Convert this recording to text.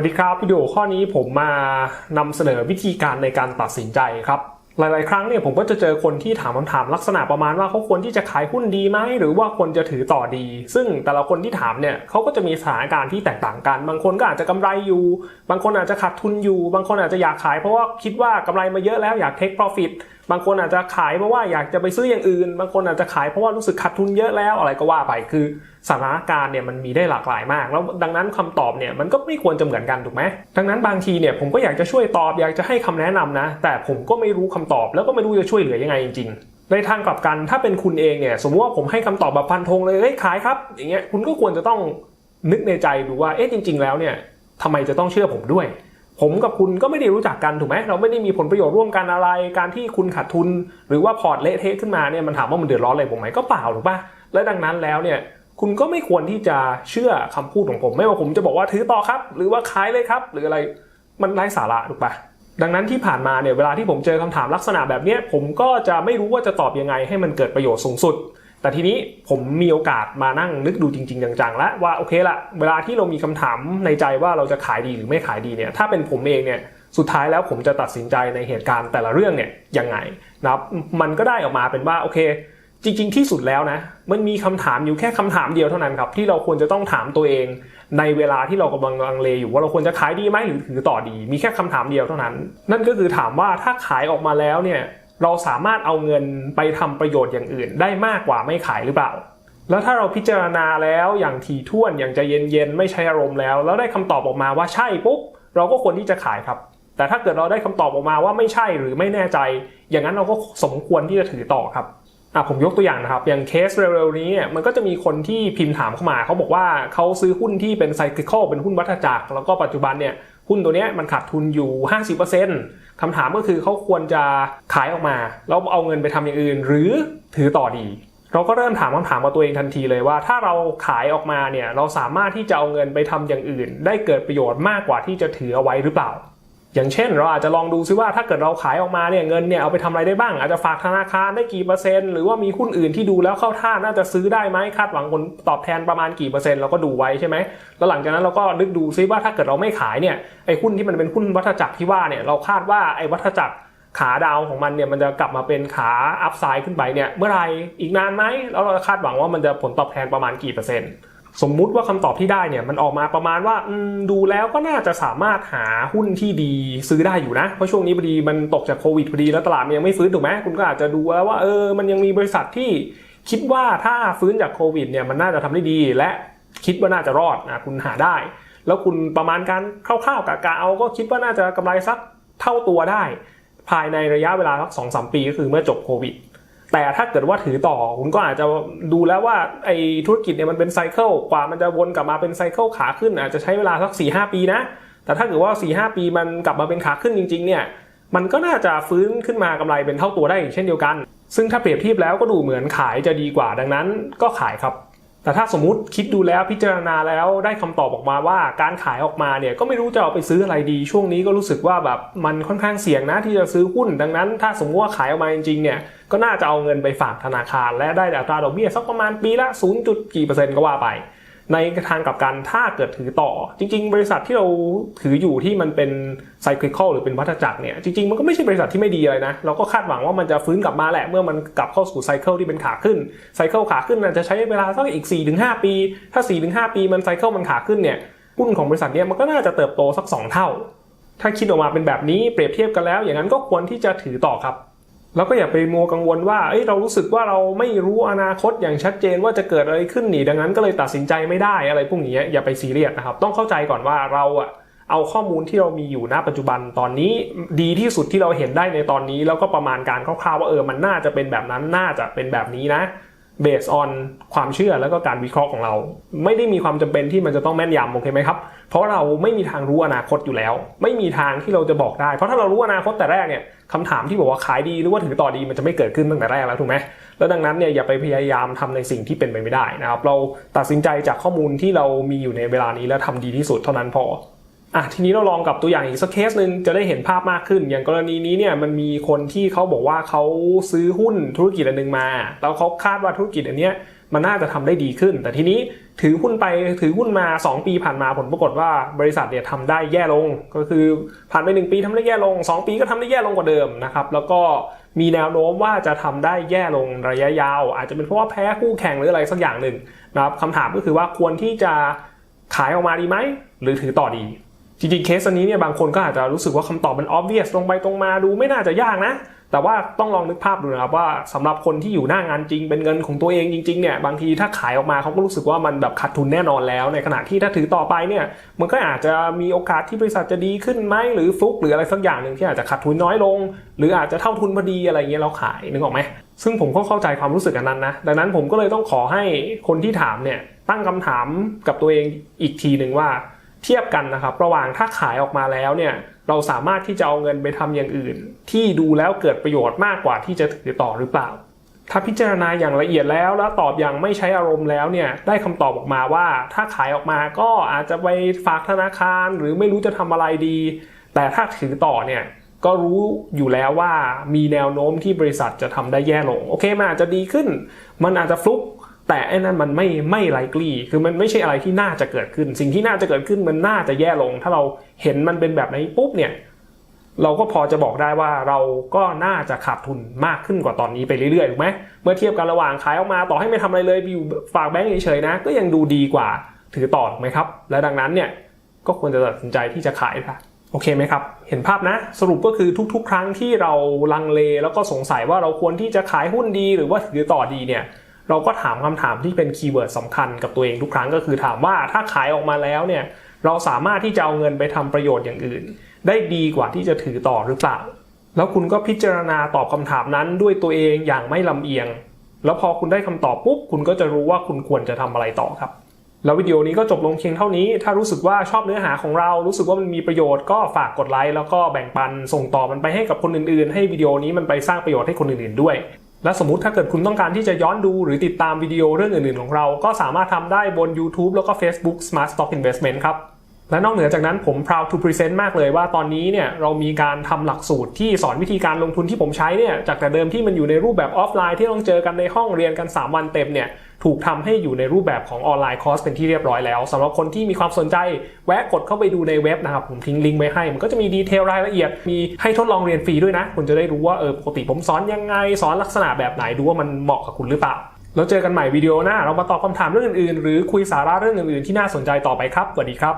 วัสดีครับวิดีโอข้อนี้ผมมานำเสนอวิธีการในการตัดสินใจครับ หลาย ๆ ครั้งเนี่ยผมก็จะเจอคนที่ถามคำถามลักษณะประมาณว่าเขาควรที่จะขายหุ้นดีไหมหรือว่าควรจะถือต่อดี ซึ่งแต่ละคนที่ถามเนี่ยเขาก็จะมีสถานการณ์ที่แตกต่างกัน บางคนก็อาจจะกำไรอยู่ บางคนอาจจะขาดทุนอยู่ บางคนอาจจะอยากขายเพราะว่าคิดว่ากำไรมาเยอะแล้วอยาก take profit บางคนอาจจะขายเพราะว่าอยากจะไปซื้ออย่างอื่น บางคนอาจจะขายเพราะว่ารู้สึกขาดทุนเยอะแล้วอะไรก็ว่าไปคือสถานการณ์เนี่ยมันมีได้หลากหลายมาก แล้วดังนั้นคำตอบเนี่ยมันก็ไม่ควรจะเหมือนกันถูกไหมดังนั้นบางทีเนี่ยผมก็อยากจะช่วยตอบอยากจะให้คำแนะนำนะ แต่ผมก็ไม่รู้คำตอบ แล้วก็ไม่รู้จะช่วยเหลือยังไงจริงๆในทางกลับกันถ้าเป็นคุณเองเนี่ยสมมติว่าผมให้คำตอบแบบฟันธงเลยเฮ้ยขายครับ อย่างเงี้ยคุณก็ควรจะต้องนึกในใจดูว่าเอ๊ะจริง ๆ แล้วเนี่ยทำไมจะต้องเชื่อผมด้วย ผมกับคุณก็ไม่ได้รู้จักกันถูกไหมเราไม่ได้มีผลประโยชน์ร่วมกันอะไร การที่คุณขาดทุน หรือว่าพอร์ตเละเทะขึ้นมาเนี่ยมันถามว่ามันเดือดร้อนอะไรผมไหมก็เปล่าถูกปะและดังนั้นแล้วเนี่ยคุณก็ไม่ควรที่จะเชื่อคำพูดของผม ไม่ว่าผมจะบอกว่าถือต่อครับ หรือว่าขายเลยครับ หรืออะไรมันไร้สาระถูกปะดังนั้นที่ผ่านมาเนี่ยเวลาที่ผมเจอคำถามลักษณะแบบนี้ผมก็จะไม่รู้ว่าจะตอบยังไงให้มันเกิดประโยชน์สูงสุด แต่ทีนี้ผมมีโอกาสมานั่งนึกดูจริง ๆ จังๆแล้วว่าโอเคละเวลาที่เรามีคำถามในใจว่าเราจะขายดีหรือไม่ขายดีเนี่ยถ้าเป็นผมเองเนี่ยสุดท้ายแล้วผมจะตัดสินใจในเหตุการณ์แต่ละเรื่องเนี่ยยังไงนะครับมันก็ได้ออกมาเป็นว่าโอเค จริง ๆ ที่สุดแล้วนะมันมีคำถามอยู่แค่คำถามเดียวเท่านั้นครับที่เราควรจะต้องถามตัวเอง ในเวลาที่เรากำลังลังเลอยู่ว่าเราควรจะขายดีไหมหรือถือต่อดี มีแค่คำถามเดียวเท่านั้น นั่นก็คือถามว่าถ้าขายออกมาแล้วเนี่ย เราสามารถเอาเงินไปทำประโยชน์อย่างอื่น ได้มากกว่าไม่ขายหรือเปล่า แล้วถ้าเราพิจารณาแล้วอย่างถี่ถ้วนอย่างใจเย็นๆไม่ใช้อารมณ์แล้ว แล้วได้คำตอบออกมาว่าใช่ปุ๊บเราก็ควรที่จะขายครับ แต่ถ้าเกิดเราได้คำตอบออกมาว่าไม่ใช่หรือไม่แน่ใจ อย่างนั้นเราก็สมควรที่จะถือต่อครับอะผมยกตัวอย่างนะครับ อย่างเคสเร็วๆนี้มันก็จะมีคนที่พิมพ์ถามเข้ามาเขาบอกว่าเขาซื้อหุ้นที่เป็นไซคลิคอลเป็นหุ้นวัฏจักรแล้วก็ปัจจุบันเนี่ย หุ้นตัวเนี้ยมันขาดทุนอยู่ 50%คำถามก็คือเขาควรจะขายออกมา แล้วเอาเงินไปทำอย่างอื่น หรือถือต่อดี เราก็เริ่มถามคำถามกับตัวเองทันทีเลยว่า ถ้าเราขายออกมาเนี่ยเราสามารถที่จะเอาเงินไปทำอย่างอื่น ได้เกิดประโยชน์มากกว่าที่จะถือเอาไว้หรือเปล่า อย่างเช่น เราอาจจะลองดูซิว่าถ้าเกิดเราขายออกมาเนี่ยเงินเนี่ยเอาไปทำอะไรได้บ้าง อาจจะฝากธนาคารได้กี่เปอร์เซ็นต์หรือว่ามีหุ้นอื่นที่ดูแล้วเข้าท่าน่าจะซื้อได้ไหมคาดหวังผลตอบแทนประมาณกี่เปอร์เซ็นต์เราก็ดูไว้ใช่ไหมแล้วหลังจากนั้นเราก็นึกดูซิว่าถ้าเกิดเราไม่ขายเนี่ยไอ้หุ้นที่มันเป็นหุ้นวัฏจักรที่ว่าเนี่ยเราคาดว่าไอ้วัฏจักรขาดาวของมันเนี่ยมันจะกลับมาเป็นขาอัพไซด์ขึ้นไปเนี่ยเมื่อไหรอีกนานไหมแล้วเราคาดหวังว่ามันจะผลตอบแทนประมาณกี่เปอร์เซ็นต์ สมมุติว่าคำตอบที่ได้เนี่ยมันออกมาประมาณว่าดูแล้วก็น่าจะสามารถหาหุ้นที่ดีซื้อได้อยู่นะ เพราะช่วงนี้พอดีมันตกจากโควิดพอดีแล้วตลาดมันยังไม่ฟื้นถูกไหมคุณก็อาจจะดูแล้วว่าเออมันยังมีบริษัทที่คิดว่าถ้าฟื้นจากโควิดเนี่ยมันน่าจะทำได้ดี และคิดว่าน่าจะรอดนะคุณหาได้ แล้วคุณประมาณการคร่าวๆกะเอาก็คิดว่าน่าจะกำไรสักเท่าตัวได้ ภายในระยะเวลาสักสองสามปีก็คือเมื่อจบโควิด แต่ถ้าเกิดว่าถือต่อคุณก็อาจจะดูแล้วว่าไอ้ธุรกิจเนี่ยมันเป็นไซเคิลกว่ามันจะวนกลับมาเป็นไซเคิลขาขึ้น อาจจะใช้เวลาสัก4ีหปีนะ แต่ถ้าเกิดว่า4ีหปีมันกลับมาเป็นขาขึ้นจริง ๆ เนี่ยมันก็น่าจะฟื้นขึ้นมากำไรเป็นเท่าตัวได้เช่นเดียวกัน ซึ่งถ้าเปรียบเทียบแล้วก็ดูเหมือนขายจะดีกว่าดังนั้นก็ขายครับ แต่ถ้าสมมติคิดดูแล้วพิจารณาแล้วได้คำตอบออกมาว่าการขายออกมาเนี่ยก็ไม่รู้จะเอาไปซื้ออะไรดี ช่วงนี้ก็รู้สึกว่าแบบมันค่อนข้างเสี่ยงนะที่จะซื้อหุ้น ดังนั้น ถ้าสมมติว่าขายออกมาจริงๆเนี่ย ก็น่าจะเอาเงินไปฝากธนาคาร และได้อัตราดอกเบี้ยสักประมาณปีละ 0. จุดกี่เปอร์เซ็นต์ก็ว่าไป ในทางกับกันถ้าเกิดถือต่อ จริง ๆ บริษัทที่เราถืออยู่ที่มันเป็นไซคลิคอลหรือเป็นวัฏจักรเนี่ยจริงๆมันก็ไม่ใช่บริษัทที่ไม่ดีอะไรนะเราก็คาดหวังว่ามันจะฟื้นกลับมาแหละเมื่อมันกลับเข้าสู่ไซเคิลที่เป็นขาขึ้นไซเคิลขาขึ้นอาจจะใช้เวลาสักอีก 4-5 ปี ถ้า 4-5 ปีมันไซเคิลมันขาขึ้นเนี่ยหุ้นของบริษัทเนี้ยมันก็น่าจะเติบโตสัก 2 เท่า ถ้าคิดออกมาเป็นแบบนี้เปรียบเทียบกันแล้ว อย่างนั้นก็ควรที่จะถือต่อครับ แล้วก็อย่าไปมัวกังวลว่าเอ้ยเรารู้สึกว่าเราไม่รู้อนาคตอย่างชัดเจนว่าจะเกิดอะไรขึ้นหนีดังนั้นก็เลยตัดสินใจไม่ได้อะไรพวกนี้อย่าไปซีเรียสนะครับ ต้องเข้าใจก่อนว่าเราอะเอาข้อมูลที่เรามีอยู่ณปัจจุบันตอนนี้ดีที่สุดที่เราเห็นได้ในตอนนี้ แล้วก็ประมาณการคร่าวๆว่าเออมันน่าจะเป็นแบบนั้นน่าจะเป็นแบบนี้นะเบสออนความเชื่อแล้วก็การวิเคราะห์ของเรา ไม่ได้มีความจำเป็นที่มันจะต้องแม่นยำโอเคไหมครับ เพราะเราไม่มีทางรู้อนาคตอยู่แล้ว ไม่มีทางที่เราจะบอกได้ เพราะถ้าเรารู้อนาคตแต่แรกเนี่ย คำถามที่บอกว่าขายดีหรือว่าถือต่อดีมันจะไม่เกิดขึ้นตั้งแต่แรกแล้วถูกไหมแล้วดังนั้นเนี่ยอย่าไปพยายามทำในสิ่งที่เป็นไปไม่ได้นะครับเราตัดสินใจจากข้อมูลที่เรามีอยู่ในเวลานี้แล้วทำดีที่สุดเท่านั้นพออะทีนี้เราลองกับตัวอย่างอีกสักเคสหนึ่งจะได้เห็นภาพมากขึ้น อย่างกรณีนี้เนี่ยมันมีคนที่เขาบอกว่าเขาซื้อหุ้นธุรกิจอันนึงมา แล้วเขาคาดว่าธุรกิจอันเนี้ยมันน่าจะทำได้ดีขึ้น แต่ทีนี้ ถือหุ้นไปถือหุ้นมา 2 ปีผ่านมาผลปรากฏว่าบริษัทเนี่ยทำได้แย่ลง ก็คือผ่านไป 1 ปีทำได้แย่ลง 2 ปีก็ทำได้แย่ลงกว่าเดิมนะครับแล้วก็มีแนวโน้มว่าจะทำได้แย่ลงระยะยาว อาจจะเป็นเพราะว่าแพ้คู่แข่งหรืออะไรสักอย่างหนึ่งนะครับคำถามก็คือว่าควรที่จะขายออกมาดีไหมหรือถือต่อดี จริงๆ เคสอันนี้เนี่ยบางคนก็อาจจะรู้สึกว่าคำตอบมัน obvious ตรงไปตรงมาดูไม่น่าจะยากนะ แต่ว่าต้องลองนึกภาพดูนะครับว่าสำหรับคนที่อยู่หน้างานจริงเป็นเงินของตัวเองจริงๆเนี่ยบางทีถ้าขายออกมาเขาก็รู้สึกว่ามันแบบขาดทุนแน่นอนแล้ว ในขณะที่ถ้าถือต่อไปเนี่ยมันก็อาจจะมีโอกาสที่บริษัทจะดีขึ้นไหมหรือฟลุกหรืออะไรสักอย่างหนึ่งที่อาจจะขาดทุนน้อยลง หรืออาจจะเท่าทุนพอดีอะไรเงี้ยเราขายนึกออกไหมซึ่งผมก็เข้าใจความรู้สึกอันนั้นนะดังนั้นผมก็เลยต้องขอให้คนที่ถามเนี่ยตั้งคำถามกับตัวเองอีกทีหนึ่งว่า เทียบกันนะครับ ระหว่างถ้าขายออกมาแล้วเนี่ยเราสามารถที่จะเอาเงินไปทำอย่างอื่น ที่ดูแล้วเกิดประโยชน์มากกว่าที่จะถือต่อหรือเปล่า ถ้าพิจารณาอย่างละเอียดแล้วแล้วตอบอย่างไม่ใช้อารมณ์แล้วเนี่ยได้คำตอบออกมาว่า ถ้าขายออกมาก็อาจจะไปฝากธนาคาร หรือไม่รู้จะทำอะไรดี แต่ถ้าถือต่อเนี่ยก็รู้อยู่แล้วว่ามีแนวโน้มที่บริษัทจะทำได้แย่ลง โอเคมันอาจจะดีขึ้น มันอาจจะฟลุก แต่ไอ้นั่นมันไม่ไม่ไลกลีคือมันไม่ใช่อะไรที่น่าจะเกิดขึ้น สิ่งที่น่าจะเกิดขึ้นมันน่าจะแย่ลง ถ้าเราเห็นมันเป็นแบบนี้ปุ๊บเนี่ยเราก็พอจะบอกได้ว่าเราก็น่าจะขาดทุนมากขึ้นกว่าตอนนี้ไปเรื่อยๆถูกไหมเมื่อเทียบกันระหว่างขายออกมาต่อให้ไม่ทำอะไรเลยอยู่ฝากแบงก์เฉยๆนะ ก็ยังดูดีกว่าถือต่อถูกไหมครับ และดังนั้นเนี่ยก็ควรจะตัดสินใจที่จะขายค่ะโอเคไหมครับ เห็นภาพนะ สรุปก็คือทุกๆ ครั้งที่เราลังเลแล้วก็สงสัยว่าเราควรที่จะขายหุ้นดีหรือว่าถือต่อดีเนี่ย เราก็ถามคำถามที่เป็นคีย์เวิร์ดสำคัญกับตัวเองทุกครั้งก็คือถามว่าถ้าขายออกมาแล้วเนี่ยเราสามารถที่จะเอาเงินไปทำประโยชน์อย่างอื่น ได้ดีกว่าที่จะถือต่อหรือเปล่า แล้วคุณก็พิจารณาตอบคำถามนั้นด้วยตัวเองอย่างไม่ลำเอียง แล้วพอคุณได้คำตอบปุ๊บคุณก็จะรู้ว่าคุณควรจะทำอะไรต่อครับแล้ววิดีโอนี้ก็จบลงเพียงเท่านี้ ถ้ารู้สึกว่าชอบเนื้อหาของเรา รู้สึกว่ามันมีประโยชน์ก็ฝากกดไลค์แล้วก็แบ่งปันส่งต่อมันไปให้กับคนอื่นๆ ให้วิดีโอนี้มันไปสร้างประโยชน์ให้คนอื่นๆด้วย และสมมติถ้าเกิดคุณต้องการที่จะย้อนดูหรือติดตามวิดีโอเรื่องอื่นๆ ของเรา ก็สามารถทำได้บน YouTube แล้วก็ Facebook Smart Stock Investment ครับ และนอกเหนือจากนั้นผม proud to present มากเลยว่าตอนนี้เนี่ยเรามีการทำหลักสูตรที่สอนวิธีการลงทุนที่ผมใช้เนี่ยจากแต่เดิมที่มันอยู่ในรูปแบบออฟไลน์ที่ต้องเจอกันในห้องเรียนกัน 3 วันเต็มเนี่ยถูกทำให้อยู่ในรูปแบบของออนไลน์คอร์สเป็นที่เรียบร้อยแล้วสำหรับคนที่มีความสนใจแวะกดเข้าไปดูในเว็บนะครับ ผมทิ้งลิงก์ไว้ให้ มันก็จะมีดีเทลรายละเอียด มีให้ทดลองเรียนฟรีด้วยนะ คุณจะได้รู้ว่าเออปกติผมสอนยังไง สอนลักษณะแบบไหนดูว่ามันเหมาะกับคุณหรือเปล่าแล้วเจอกันใหม่วิดีโอหน้าเรามาตอบคำถามเรื่องอื่นๆ หรือคุยสาระเรื่องอื่นๆที่น่าสนใจต่อไปครับสวัสดีครับ